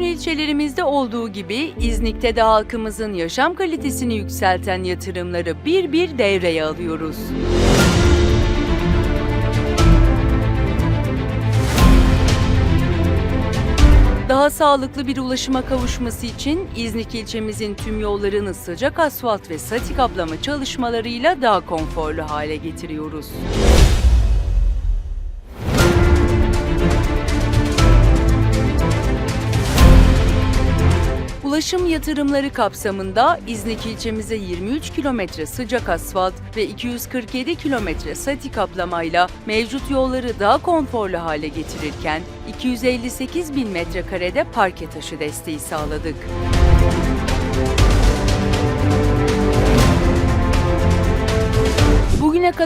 ilçelerimizde olduğu gibi İznik'te de halkımızın yaşam kalitesini yükselten yatırımları bir bir devreye alıyoruz. Daha sağlıklı bir ulaşıma kavuşması için İznik ilçemizin tüm yollarını sıcak asfalt ve satik kaplama çalışmalarıyla daha konforlu hale getiriyoruz. Ulaşım yatırımları kapsamında İznik ilçemize 23 kilometre sıcak asfalt ve 247 kilometre sati kaplamayla mevcut yolları daha konforlu hale getirirken 258 bin metrekarede parke taşı desteği sağladık. Bugüne kadar